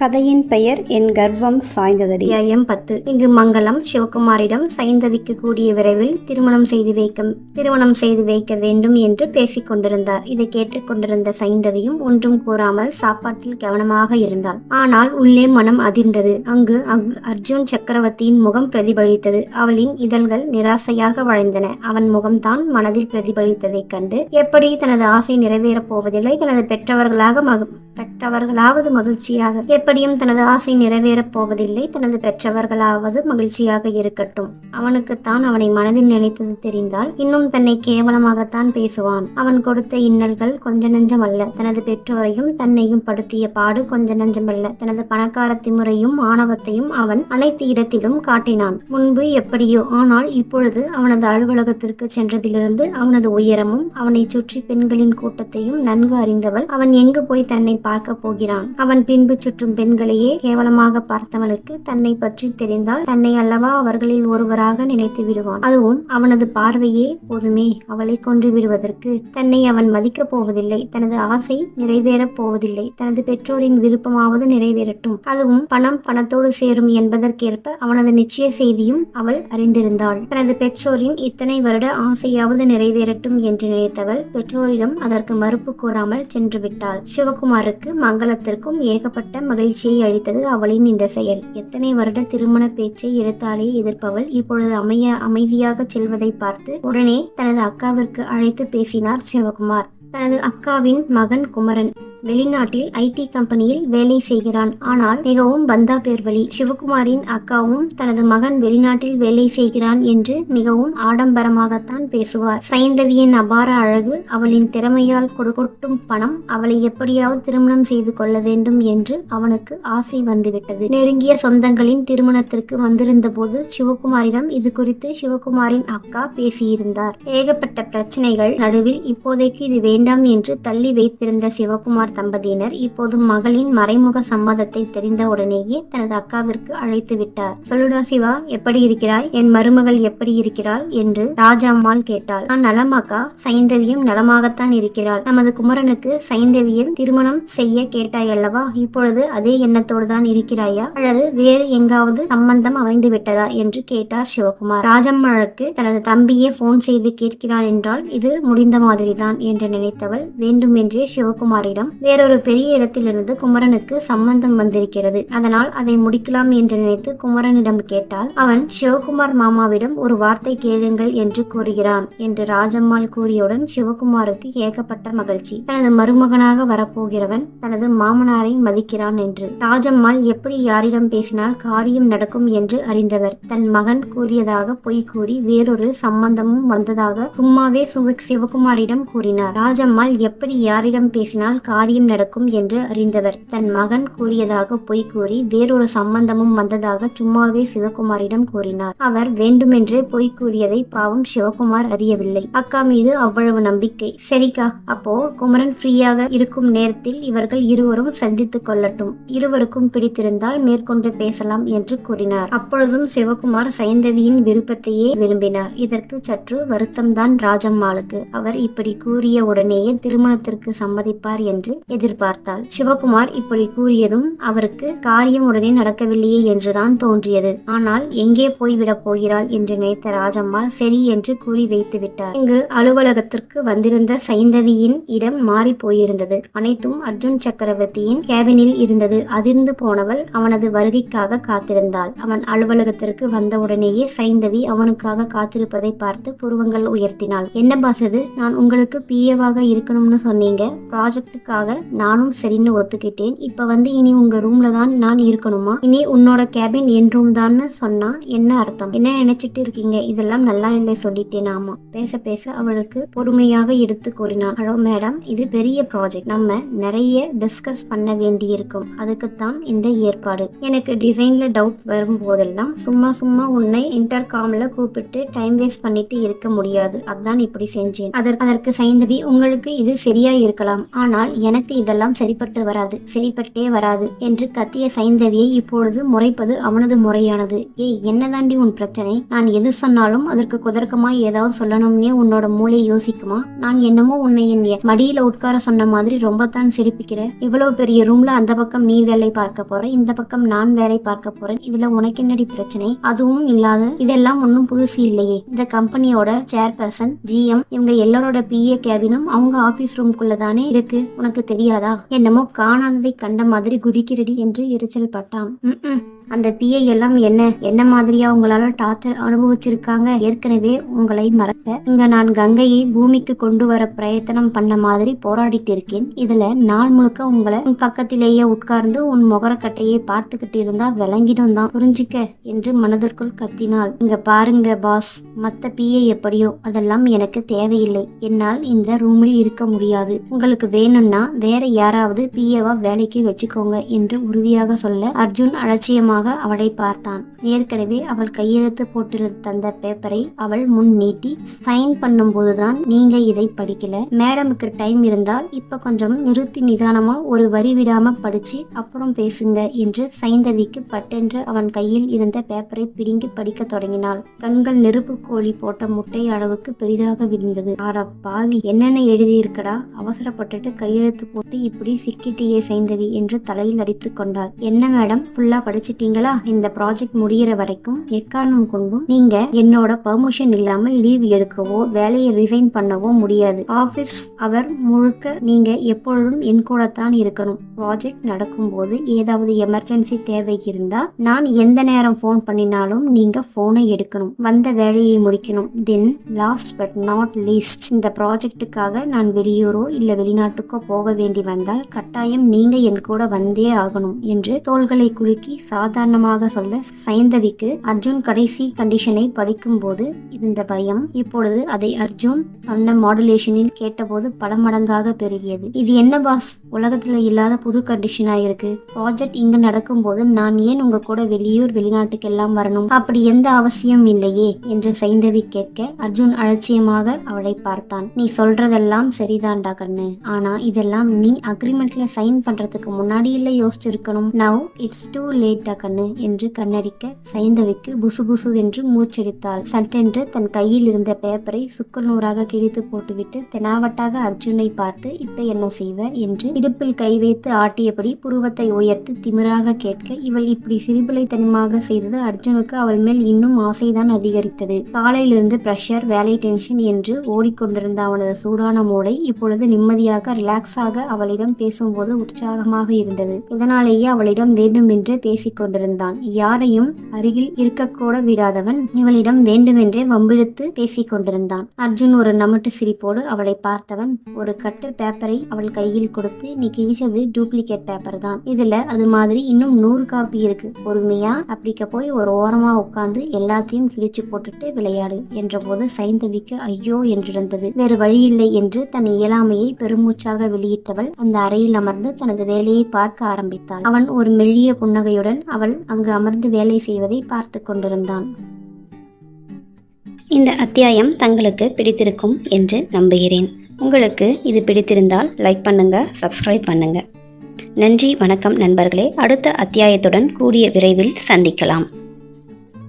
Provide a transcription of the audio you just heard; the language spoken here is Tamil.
கதையின் பெயர் என் கர்வம் சாய்ந்ததடி. அத்தியாயம் பத்து. இங்கு மங்களம் சிவகுமாரிடம் சைந்தவிக்கு கூடிய விரைவில் திருமணம் செய்து வைக்க திருமணம் செய்து வைக்க வேண்டும் என்று பேசிக் கொண்டிருந்தார். இதை கேட்டுக்கொண்டிருந்த சைந்தவியும் ஒன்றும் கூறாமல் சாப்பாட்டில் கவனமாக இருந்தாள். ஆனால் உள்ளே மனம் அதிர்ந்தது. அங்கு அர்ஜுன் சக்கரவர்த்தியின் முகம் பிரதிபலித்தது. அவளின் இதழ்கள் நிராசையாக வளைந்தன. அவன் முகம்தான் மனதில் பிரதிபலித்ததைக் கண்டு எப்படி தனது ஆசை நிறைவேறப் போவதில்லை? தனது பெற்றவர்களாக மக பெற்றவர்களாவது மகிழ்ச்சியாக எப்படியும் தனது ஆசை நிறைவேறப் போவதில்லை. தனது பெற்றவர்களாவது மகிழ்ச்சியாக இருக்கட்டும். அவனுக்குத்தான் அவனை மனதில் நினைத்தது தெரிந்தால் இன்னும் தன்னை கேவலமாகத்தான் பேசுவான். அவன் கொடுத்த இன்னல்கள் கொஞ்ச நெஞ்சமல்ல தனது பெற்றோரையும் தன்னையும் படுத்திய பாடு கொஞ்ச நெஞ்சமல்ல தனது பணக்கார திமுறையும் ஆணவத்தையும் அவன் அனைத்து இடத்திலும் காட்டினான். முன்பு எப்படியோ ஆனால் இப்பொழுது அவனது அலுவலகத்திற்கு சென்றதிலிருந்து அவனது உயரமும் அவனை சுற்றி பெண்களின் கூட்டத்தையும் நன்கு அறிந்தவள் அவன் எங்கு போய் தன்னை பார்க்க போகிறான். அவன் பின்பு சுற்றும் பெண்களையே கேவலமாக பார்த்தவனுக்கு தன்னை பற்றி தெரிந்தால் தன்னை அல்லவா அவர்களில் ஒருவராக நினைத்து விடுவான். அதுவும் அவனது பார்வையே போதுமே. அவளை கொன்று விடுவதற்கு தன்னை அவன் மதிக்கப் போவதில்லை. தனது ஆசை நிறைவேறப் போவதில்லை. தனது பெற்றோரின் விருப்பமாவது நிறைவேறட்டும். அதுவும் பணம் பணத்தோடு சேரும் என்பதற்கேற்ப அவனது நிச்சய செய்தியும் அவள் அறிந்திருந்தாள். தனது பெற்றோரின் இத்தனை வருட ஆசையாவது நிறைவேறட்டும் என்று நினைத்தவள் பெற்றோரிடம் அதற்கு மறுப்பு கூறாமல் சென்று விட்டாள். சிவகுமாருக்கு மங்களத்திற்கும் ஏகப்பட்ட மகிழ்ச்சி மகிழ்ச்சியை அளித்தது அவளின் இந்த செயல். எத்தனை வருட திருமண பேச்சை எடுத்தாலே எதிர்ப்பவள். இப்பொழுது அமைய அமைதியாக செல்வதை பார்த்து உடனே தனது அக்காவிற்கு அழைத்து பேசினார் சிவகுமார். தனது அக்காவின் மகன் குமரன். வெளிநாட்டில் ஐடி கம்பெனியில் வேலை செய்கிறான். ஆனால் மிகவும் பந்தா பேர்வழி. சிவகுமாரின் அக்காவும் தனது மகன் வெளிநாட்டில் வேலை செய்கிறான் என்று மிகவும் ஆடம்பரமாகத்தான் பேசுவார். சைந்தவியின் அபார அழகு அவளின் திறமையால் கொடுக்கொட்டும் பணம் அவளை எப்படியாவது திருமணம் செய்து கொள்ள வேண்டும் என்று அவனுக்கு ஆசை வந்துவிட்டது. நெருங்கிய சொந்தங்களின் திருமணத்திற்கு வந்திருந்த போது சிவகுமாரிடம் இது குறித்து சிவகுமாரின் அக்கா பேசியிருந்தார். ஏகப்பட்ட பிரச்சனைகள் நடுவில் இப்போதைக்கு இது வேண்டாம் என்று தள்ளி வைத்திருந்த சிவகுமார் தம்பதியினர் இப்போது மகளின் மறைமுக சம்மதத்தை தெரிந்த உடனேயே தனது அக்காவிற்கு அழைத்து விட்டார். சொல்லுடா சிவா எப்படி இருக்கிறாய்? என் மருமகள் எப்படி இருக்கிறாள்? என்று ராஜாம்மாள் கேட்டாள். நான் நலம் அக்கா. சைந்தவியும் நலமாகத்தான் இருக்கிறாள். நமது குமரனுக்கு சைந்தவியும் திருமணம் செய்ய கேட்டாய் அல்லவா? இப்பொழுது அதே எண்ணத்தோடு தான் இருக்கிறாயா? அல்லது வேறு எங்காவது சம்பந்தம் அமைந்து விட்டதா? என்று கேட்டார் சிவகுமார். ராஜம்மாளுக்கு தனது தம்பியே போன் செய்து கேட்கிறான் என்றால் இது முடிந்த மாதிரிதான் என்று நினைத்தவள். வேண்டுமென்றே சிவகுமாரிடம் வேறொரு பெரிய இடத்திலிருந்து குமரனுக்கு சம்பந்தம் வந்திருக்கிறது. அதனால் அதை முடிக்கலாம் என்று நினைத்து குமரனிடம் கேட்டால் அவன் சிவகுமார் மாமாவிடம் ஒரு வார்த்தை கேளுங்கள் என்று கூறுகிறான் என்று ராஜம்மாள் கூறியவுடன் சிவகுமாருக்கு ஏகப்பட்ட மகிழ்ச்சி. தனது மருமகனாக வரப்போகிறவன் தனது மாமனாரை மதிக்கிறான் என்று. ராஜம்மாள் எப்படி யாரிடம் பேசினால் காரியம் நடக்கும் என்று அறிந்தவர். தன் மகன் கூறியதாக பொய் கூறி வேறொரு சம்பந்தமும் வந்ததாக சும்மாவே சிவகுமாரிடம் கூறினார். ராஜம்மாள் எப்படி யாரிடம் பேசினால் காரியம் நடக்கும் என்று அறிந்தவர். தன் மகன் கூறியதாக பொய் கூறி வேறொரு சம்பந்தமும் வந்ததாக சும்மாவே சிவகுமாரிடம் கூறினார். அவர் வேண்டுமென்றே பொய் கூறியதை பாவம் சிவகுமார் அறியவில்லை. அக்கா மீது அவ்வளவு நம்பிக்கை. சரிக்கா அப்போ குமரன் ஃப்ரீயாக இருக்கும் நேரத்தில் இவர்கள் இருவரும் சந்தித்துக் கொள்ளட்டும். இருவருக்கும் பிடித்திருந்தால் மேற்கொண்டு பேசலாம் என்று கூறினார். அப்பொழுதும் சிவகுமார் சைந்தவியின் விருப்பத்தையே விரும்பினார். இதற்கு சற்று வருத்தம்தான் ராஜம்மாளுக்கு. அவர் இப்படி கூறிய உடனேயே திருமணத்திற்கு சம்மதிப்பார் என்று எதிர்பார்த்தாள். சிவகுமார் இப்படி கூறியதும் அவருக்கு காரியம் உடனே நடக்கவில்லையே என்றுதான் தோன்றியது. ஆனால் எங்கே போய்விடப் போகிறாள்? என்று நினைத்த ராஜம்மாள் சரி என்று கூறி வைத்து விட்டார் இங்கு அலுவலகத்திற்கு வந்திருந்த சைந்தவியின் இடம் மாறி போயிருந்தது. அனைத்தும் அர்ஜுன் சக்கரவர்த்தியின் கேபினில் இருந்தது. அதிர்ந்து போனவள் அவனது வருகைக்காக காத்திருந்தாள். அவன் அலுவலகத்திற்கு வந்தவுடனேயே சைந்தவி அவனுக்காக காத்திருப்பதை பார்த்து புருவங்கள் உயர்த்தினாள். என்ன பாஸ் இது? நான் உங்களுக்கு பிஏவாக இருக்கணும்னு சொன்னீங்க. ப்ராஜெக்டுக்காக சொன்னதுக்காக நானும் சரின்னு ஒத்துக்கிட்டேன். இப்போ வந்து இனி உங்க ரூம்ல தான் நான் இருக்கணுமா? இனி உன்னோட கேபின் என் ரூம் தான்னு சொன்னா என்ன அர்த்தம்? என்ன நினைச்சிட்டு இருக்கீங்க? இதெல்லாம் நல்லா இல்லை சொல்லிட்டேன் ஆமா. பேச பேச அவளுக்கு பொறுமையாக எடுத்து கூறினான். ஹலோ மேடம் இது பெரிய ப்ராஜெக்ட் நம்ம நிறைய டிஸ்கஸ் பண்ண வேண்டியிருக்கும். அதுக்குத்தான் இந்த ஏற்பாடு. எனக்கு டிசைன்ல டவுட் வரும் போதெல்லாம் சும்மா சும்மா உன்னை இன்டர்காம்ல கூப்பிட்டு டைம் வேஸ்ட் பண்ணிட்டு இருக்க முடியாது. அதான் இப்படி செஞ்சேன். அதற்கு அதற்கு சைந்தவி உங்களுக்கு இது சரியா இருக்கலாம். ஆனால் எனக்கு எனக்கு இதெல்லாம் சரிப்பட்டு வராது சரிப்பட்டே வராது என்று கத்திய சைந்தவியை இப்பொழுது முறைப்பது அவனது முறையானது. ஏய் என்னதாண்டி உன் பிரச்சனை? நான் எது சொன்னாலும் அதற்கு குதர்க்கமா ஏதாவது சொல்லணும்னே உன்னோட மூளை யோசிக்குமா? நான் என்னமோ உன்னை என் மடியில உட்கார சொன்ன மாதிரி ரொம்ப தான் சிரிப்பிக்கிற. இவ்வளவு பெரிய ரூம்ல அந்த பக்கம் நீ வேலை பார்க்க போற இந்த பக்கம் நான் வேலை பார்க்க போறேன். இதுல உனக்கு என்னடி பிரச்சனை? அதுவும் இல்லாத இதெல்லாம் ஒன்றும் புதுசு இல்லையே. இந்த கம்பெனியோட சேர்பர்சன் ஜிஎம் இவங்க எல்லாரோட பிஏ கேபினும் அவங்க ஆபீஸ் ரூம்குள்ள தானே இருக்கு. உனக்கு தெரியாதா? என்னமோ காணாததை கண்ட மாதிரி குதிக்கிறடி என்று எரிச்சல் பட்டான். அந்த பிஏ எல்லாம் என்ன? என்ன மாதிரியா உங்களால டார்ச்சர் அனுபவிச்சிருக்காங்க? ஏற்கனவே உங்களை மறக்க. இங்க நான் கங்கையை பூமிக்கு கொண்டு வர பிரயத்தனம் பண்ண மாதிரி போராடிட்டு இருக்கேன். இதுல நாள் முழுக்க உங்களை உன் பக்கத்திலேயே உட்கார்ந்து உன் முகரக்கட்டையை பார்த்துக்கிட்டு இருந்தா விளங்கிடும் தான். புரிஞ்சுக்க? என்று மனதிற்குள் கத்தினாள். இங்க பாருங்க பாஸ் மத்த பிஏ எப்படியோ அதெல்லாம் எனக்கு தேவையில்லை. என்னால் இந்த ரூமில் இருக்க முடியாது. உங்களுக்கு வேணும்னா வேற யாராவது பிஏவா வேலைக்கு வச்சுக்கோங்க என்று உறுதியாக சொல்ல அர்ஜுன் அலட்சியமாக அவளை பார்த்தான். ஏற்கனவே அவள் கையெழுத்து போட்டிருந்த தந்த பேப்பரை அவள் முன் நீட்டி சைன் பண்ணும்போதுதான் நீங்க இதை படிக்கல. மேடமுக்கு டைம் இருந்தால் இப்ப கொஞ்சம் நிறுத்தி நிதானமா ஒரு வரி விடாம படிச்சு அப்புறம் பேசுங்க என்று சைந்தவிக்கு பட்டென்று அவன் கையில் இருந்த பேப்பரை பிடுங்கி படிக்க தொடங்கினாள். கண்கள் நெருப்பு கோழி போட்ட முட்டை அளவுக்கு பெரிதாக விரிந்தது. ஆடா பாவி என்னென்ன எழுதியிருக்கடா? அவசரப்பட்டுட்டு கையெழுத்து போட்டு இப்படி சிக்கிட்டியே சைந்தவி என்று தலையில் அடித்து கொண்டாள். என்ன மேடம்? ஃபுல்லா படிச்சிட்டீங்களா இந்த ப்ராஜெக்ட் முடியிற வரைக்கும் எக்காரணம் கொண்டும் நீங்க என்னோட பெர்மிஷன் இல்லாமல் லீவ் எடுக்கவோ வேலையை ரிசைன் பண்ணவோ முடியாது. ஆபீஸ் அவர் முழுக்க நீங்க எப்பொழுதும் என் கூட தான் இருக்கணும். ப்ராஜெக்ட் நடக்கும்போது ஏதாவது எமர்ஜென்சி தேவை இருந்தால் நான் எந்த நேரம் ஃபோன் பண்ணினாலும் நீங்க ஃபோனை எடுக்கணும். வந்த வேலையை முடிக்கணும். Then last but not least இந்த ப்ராஜெக்ட்டுக்காக நான் வெளியூரோ இல்ல வெளிநாட்டுக்கோ போக வேண்டி வந்தால் கட்டாயம் நீங்க என் கூட வந்தே ஆகணும் என்று தோள்களை குலுக்கி சாதாரணமாக சொல்ல சைந்தவிக்கு அர்ஜுன் கடைசி கண்டிஷனை படிக்கும்போது இருந்த பயம். இப்பொழுது அதை அர்ஜுன் சொன்ன மாடுலேஷனில் கேட்டபோது பல மடங்காக பெருகியது. இது என்ன பாஸ் உலகத்துல இல்லாத புது கண்டிஷனா இருக்கு. ப்ராஜெக்ட் இங்க நடக்கும்போது நான் ஏன் உங்க கூட வெளியூர் வெளிநாட்டுக்கு எல்லாம் வரணும்? அப்படி எந்த அவசியம் இல்லையே என்று சைந்தவி கேட்க அர்ஜுன் அலட்சியமாக அவளை பார்த்தான். நீ சொல்றதெல்லாம் சரிதான்டா கண்ணு. ஆனா இதெல்லாம் நீ அக்ரிமெண்ட்ல சைன் பண்றதுக்கு முன்னாடி இல்ல யோசிச்சிருக்கணும். நவ் இட்ஸ் டூ லேட் டா கண்ணு என்று கண்ணடிக்க சைந்தவிக்கு புசு புசு என்று மூச்செடுத்தாள். சட்டென்று தன் கையில் இருந்த பேப்பரை சுக்குநூறாக நூறாக கிழித்து போட்டுவிட்டு தெனாவட்டாக அர்ஜுனை பார்த்து இப்ப என்ன செய்வ? என்று இடுப்பில் கை வைத்து ஆட்டியபடி புருவத்தை உயர்த்தி திமிராக கேட்க இவள் இப்படி சிறுபிளைத்தனமாக செய்தது அர்ஜுனுக்கு அவள் மேல் இன்னும் ஆசைதான் அதிகரித்தது. காலையிலிருந்து பிரஷர் வேலை டென்ஷன் என்று ஓடிக்கொண்டிருந்த அவனது சூடான மூளை இப்பொழுது நிம்மதியாக ரிலாக்ஸாக அவளிடம் பேசும்போது உற்சாகமாக இருந்தது. இதனாலேயே அவளிடம் வேண்டுமென்றே பேசிக்கொண்டு கொண்டிருந்தான். யாரையும் அருகில் இருக்கக்கூட விடாதவன் இவளிடம் வேண்டுமென்றே வம்பிழுத்து பேசிக் கொண்டிருந்தான். அர்ஜுன் ஒரு நமட்டு சிரிப்போடு அவளை பார்த்தவன் ஒரு கட்டு பேப்பரை அவள் கையில் கொடுத்து நீ கிழிச்சது டூப்ளிகேட் பேப்பர் தான். இதுல அது மாதிரி இன்னும் நூறு காப்பி இருக்கு. பொறுமையா அப்படிக்க போய் ஒரு ஓரமா உட்கார்ந்து எல்லாத்தையும் கிழிச்சு போட்டுட்டு விளையாடு என்றபோது சைந்தவிக்கு ஐயோ என்றிருந்தது. வேறு வழியில்லை என்று தன் இயலாமையை பெருமூச்சாக வெளியிட்டவள் அந்த அறையில் அமர்ந்து தனது வேலையை பார்க்க ஆரம்பித்தாள். அவன் ஒரு மெல்லிய புன்னகையுடன் அவள் அங்கு அமர்ந்து வேலை செய்வதை பார்த்து கொண்டிருந்தான். இந்த அத்தியாயம் தங்களுக்கு பிடித்திருக்கும் என்று நம்புகிறேன். உங்களுக்கு இது பிடித்திருந்தால் லைக் பண்ணுங்க சப்ஸ்கிரைப் பண்ணுங்க. நன்றி வணக்கம் நண்பர்களே. அடுத்த அத்தியாயத்துடன் கூடிய விரைவில் சந்திக்கலாம்.